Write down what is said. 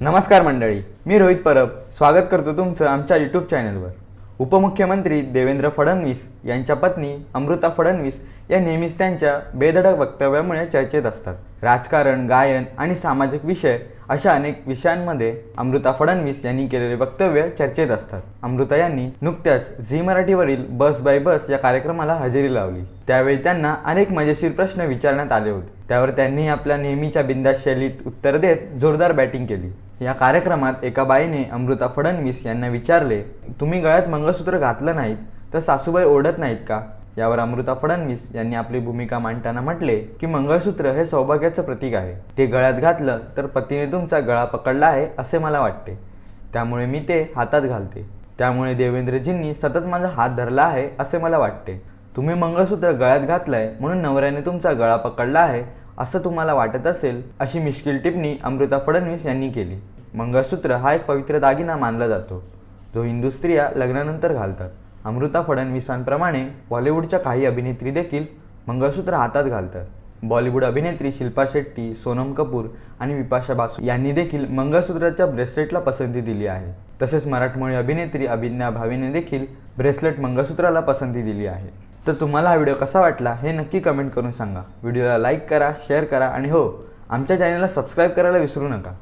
नमस्कार मंडळी मी रोहित परब. स्वागत करतो तुमचं आमच्या यूट्यूब चॅनलवर उपमुख्यमंत्री देवेंद्र फडणवीस यांच्या पत्नी अमृता फडणवीस या नेहमीच त्यांच्या बेधडक वक्तव्यामुळे चर्चेत असतात. राजकारण गायन आणि सामाजिक विषय अशा अनेक विषयांमध्ये अमृता फडणवीस यांनी केलेले वक्तव्य चर्चेत असतात. अमृता यांनी नुकत्याच झी मराठीवरील बस बाय बस या कार्यक्रमाला हजेरी लावली. त्यावेळी त्यांना अनेक मजेशीर प्रश्न विचारण्यात आले होते. त्यावर त्यांनी आपल्या नेहमीच्या बिंदा शैलीत उत्तर देत जोरदार बॅटिंग केली. या कार्यक्रमात एका बाईने अमृता फडणवीस यांना विचारले तुम्ही गळ्यात मंगळसूत्र घातलं नाहीत तर सासूबाई ओढत नाहीत का? यावर अमृता फडणवीस यांनी आपली भूमिका मांडताना म्हटले की मंगळसूत्र हे सौभाग्याचं प्रतीक आहे. ते गळ्यात घातलं तर पतीने तुमचा गळा पकडला आहे असे मला वाटते. त्यामुळे मी ते हातात घालते. त्यामुळे देवेंद्रजींनी सतत माझा हात धरला आहे असे मला वाटते. तुम्ही मंगळसूत्र गळ्यात घातलंय म्हणून नवऱ्याने तुमचा गळा पकडला आहे असं तुम्हाला वाटत असेल अशी मिश्किल टिप्पणी अमृता फडणवीस यांनी केली. मंगळसूत्र हा एक पवित्र दागिना मानला जातो. जो हिंदू स्त्रिया लग्नानंतर घालतात. अमृता फडणवीसांप्रमाणे बॉलिवूडच्या काही अभिनेत्री देखील मंगळसूत्र हातात घालतात. बॉलिवूड अभिनेत्री शिल्पा शेट्टी सोनम कपूर आणि विपाशा बासू यांनी देखील मंगळसूत्राच्या ब्रेसलेटला पसंती दिली आहे. तसेच मराठमोळी अभिनेत्री अभिज्ञा भावेने देखील ब्रेसलेट मंगळसूत्राला पसंती दिली आहे. तर तुम्हाला हा व्हिडिओ कसा वाटला हे नक्की कमेंट करून सांगा. व्हिडिओला लाईक करा शेअर करा आणि हो आमच्या चॅनलला सबस्क्राईब करायला विसरू नका.